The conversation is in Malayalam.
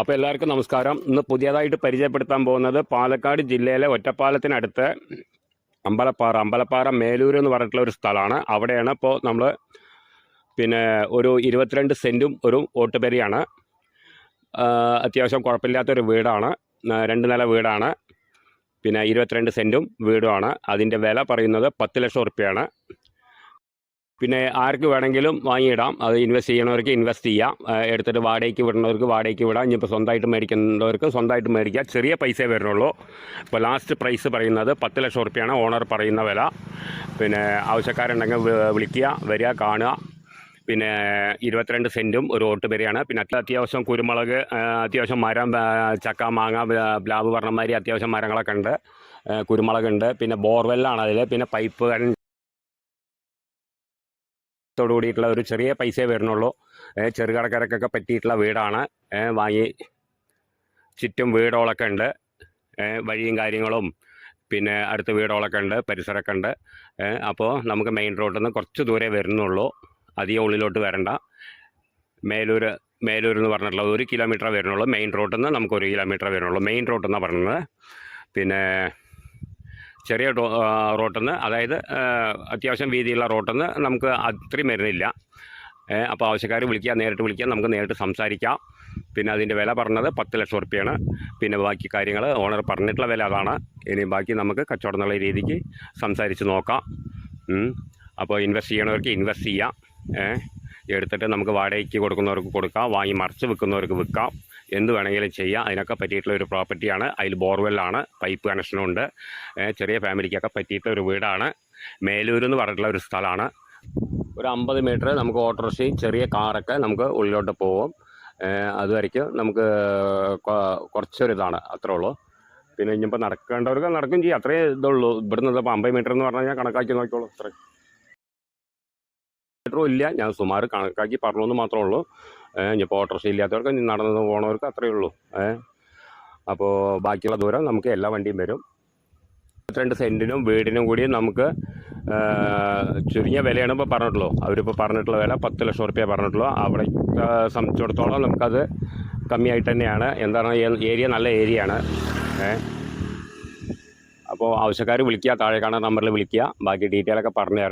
അപ്പോൾ എല്ലാവർക്കും നമസ്കാരം. ഇന്ന് പുതിയതായിട്ട് പരിചയപ്പെടുത്താൻ പോകുന്നത് പാലക്കാട് ജില്ലയിലെ ഒറ്റപ്പാലത്തിനടുത്ത് അമ്പലപ്പാറ അമ്പലപ്പാറ മേലൂർ എന്ന് പറഞ്ഞിട്ടുള്ള ഒരു സ്ഥലമാണ്. അവിടെയാണ് ഇപ്പോൾ നമ്മൾ പിന്നെ ഒരു ഇരുപത്തിരണ്ട് സെന്റും ഒരു ഓട്ടുപെരിയാണ്. അത്യാവശ്യം കുഴപ്പമില്ലാത്തൊരു വീടാണ്. രണ്ട് നില വീടാണ്. പിന്നെ ഇരുപത്തിരണ്ട് സെന്റും വീടുമാണ്. അതിന്റെ വില പറയുന്നത് പത്ത് ലക്ഷം ഉറുപ്പ്യാണ് പിന്നെ ആർക്ക് വേണമെങ്കിലും വാങ്ങിയിടാം. അത് ഇൻവെസ്റ്റ് ചെയ്യണവർക്ക് ഇൻവെസ്റ്റ് ചെയ്യാം. എടുത്തിട്ട് വാടകയ്ക്ക് വിടുന്നവർക്ക് വാടകയ്ക്ക് വിടാം. ഇനിയിപ്പോൾ സ്വന്തമായിട്ട് മേടിക്കുന്നവർക്ക് സ്വന്തമായിട്ട് മേടിക്കാം. ചെറിയ പൈസയെ വരുന്നുള്ളൂ. ഇപ്പോൾ ലാസ്റ്റ് പ്രൈസ് പറയുന്നത് പത്ത് ലക്ഷം റുപ്യാണ് ഓണർ പറയുന്ന വില. പിന്നെ ആവശ്യക്കാരുണ്ടെങ്കിൽ വിളിക്കുക വരിക കാണുക. പിന്നെ ഇരുപത്തിരണ്ട് സെന്റും ഒരു ഓട്ട് ഓട്ടുപെരിയാണ് പിന്നെ അത്യാവശ്യം കുരുമുളക് അത്യാവശ്യം മരം ചക്ക മാങ്ങ പ്ലാവ് പറഞ്ഞമാതിരി അത്യാവശ്യം മരങ്ങളൊക്കെ ഉണ്ട്. കുരുമുളക് കുരുമുളകുണ്ട്. പിന്നെ ബോർവെല്ലാണ് അതിൽ പിന്നെ പൈപ്പ് ത്തോടു കൂടിയിട്ടുള്ള ഒരു ചെറിയ പൈസയെ വരുന്നുള്ളൂ. ചെറുകടക്കരക്കൊക്കെ പറ്റിയിട്ടുള്ള വീടാണ്. വാങ്ങി ചുറ്റും വീടുകളൊക്കെ ഉണ്ട്. വഴിയും കാര്യങ്ങളും പിന്നെ അടുത്ത് വീടുകളൊക്കെ ഉണ്ട് പരിസരമൊക്കെ ഉണ്ട്. അപ്പോൾ നമുക്ക് മെയിൻ റോഡിൽ നിന്ന് കുറച്ച് ദൂരെ വരുന്നുള്ളൂ. അധികം ഉള്ളിലോട്ട് വരണ്ട. മേലൂർ മേലൂർ എന്ന് പറഞ്ഞിട്ടുള്ള ഒരു കിലോമീറ്റർ വരുന്നുള്ളൂ. മെയിൻ റോഡിൽ നിന്ന് നമുക്ക് ഒരു കിലോമീറ്റർ വരുന്നുള്ളൂ. മെയിൻ റോഡ് എന്നാണ് പറയുന്നത്? പിന്നെ ചെറിയ റോട്ടിൽ നിന്ന് അതായത് അത്യാവശ്യം വീതിയുള്ള റോട്ടിൽ നിന്ന് നമുക്ക് അത്രയും വരുന്നില്ല. അപ്പോൾ ആവശ്യക്കാർ വിളിക്കുക നേരിട്ട് വിളിക്കുക നമുക്ക് നേരിട്ട് സംസാരിക്കാം. പിന്നെ അതിന്റെ വില പറഞ്ഞത് പത്ത് ലക്ഷം റുപ്യയാണ് പിന്നെ ബാക്കി കാര്യങ്ങൾ ഓണർ പറഞ്ഞിട്ടുള്ള വില അതാണ്. ഇനി ബാക്കി നമുക്ക് കച്ചവടം എന്നുള്ള രീതിക്ക് സംസാരിച്ച് നോക്കാം. അപ്പോൾ ഇൻവെസ്റ്റ് ചെയ്യണവർക്ക് ഇൻവെസ്റ്റ് ചെയ്യാം. എടുത്തിട്ട് നമുക്ക് വാടകയ്ക്ക് കൊടുക്കുന്നവർക്ക് കൊടുക്കാം. വാങ്ങി മറിച്ച് വിൽക്കുന്നവർക്ക് വിൽക്കാം. എന്ത് വേണമെങ്കിലും ചെയ്യാം. അതിനൊക്കെ പറ്റിയിട്ടുള്ള ഒരു പ്രോപ്പർട്ടിയാണ് അതിൽ ബോർവെല്ലാണ് പൈപ്പ് കണക്ഷനും ഉണ്ട്. ചെറിയ ഫാമിലിക്കൊക്കെ പറ്റിയിട്ടുള്ള ഒരു വീടാണ്. മേലൂർ എന്ന് പറഞ്ഞിട്ടുള്ള ഒരു സ്ഥലമാണ്. ഒരു അമ്പത് മീറ്റർ നമുക്ക് ഓട്ടോറിക്ഷയും ചെറിയ കാറൊക്കെ നമുക്ക് ഉള്ളിലോട്ട് പോകും അതുവരയ്ക്കും നമുക്ക് കുറച്ചൊരിതാണ് അത്രേ ഉള്ളൂ. പിന്നെ ഇനിയിപ്പോൾ നടക്കേണ്ടവർക്ക് നടക്കും ചെയ്യും. അത്രേ ഇതുള്ളൂ. ഇവിടുന്ന് ഇപ്പോൾ അമ്പത് മീറ്റർ എന്ന് പറഞ്ഞു കഴിഞ്ഞാൽ കണക്കാക്കി നോക്കിക്കോളൂ. അത്രേ. മീറ്ററും ഇല്ല. ഞാൻ സുമാർ കണക്കാക്കി പറഞ്ഞു എന്ന് മാത്രമേ ഉള്ളൂ. ഇനിയിപ്പോൾ ഓട്ടോറിക്ഷ ഇല്ലാത്തവർക്ക് നടന്ന് പോകണവർക്ക് അത്രയേ ഉള്ളൂ. അപ്പോൾ ബാക്കിയുള്ള ദൂരം നമുക്ക് എല്ലാ വണ്ടിയും വരും. ഇരുപത്തിരണ്ട് സെന്റിനും വീടിനും കൂടി നമുക്ക് ചുരുങ്ങിയ വിലയാണ് ഇപ്പോൾ പറഞ്ഞിട്ടുള്ളൂ. അവരിപ്പോൾ പറഞ്ഞിട്ടുള്ള വില പത്ത് ലക്ഷം റുപ്യ പറഞ്ഞിട്ടുള്ളൂ. അവിടെ സംബന്ധിച്ചിടത്തോളം നമുക്കത് കമ്മിയായിട്ട് തന്നെയാണ്. എന്താണ് ഏരിയ നല്ല ഏരിയ ആണ് അപ്പോൾ ആവശ്യക്കാർ വിളിക്കുക താഴെ കാണുന്ന നമ്പറിൽ വിളിക്കുക. ബാക്കി ഡീറ്റെയിലൊക്കെ പറഞ്ഞു